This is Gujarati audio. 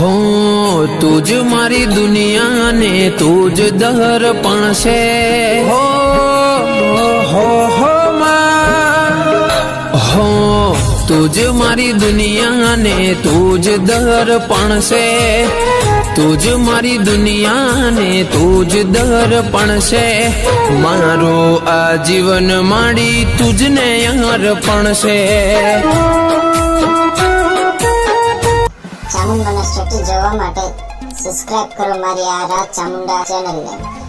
હો તું જ મારી દુનિયા ને તું જ દર્પણ છે હો હો હો હો તું જ મારી દુનિયા ને તું જ દર્પણ છે તું જ મારી દુનિયા ને તું જ દર્પણ છે મારું આ જીવન માડી તુજને અર્પણ છે સ્ટેટસ જોવા માટે સબસ્ક્રાઇબ કરો મારી આ રાજ ચામુંડા ચેનલને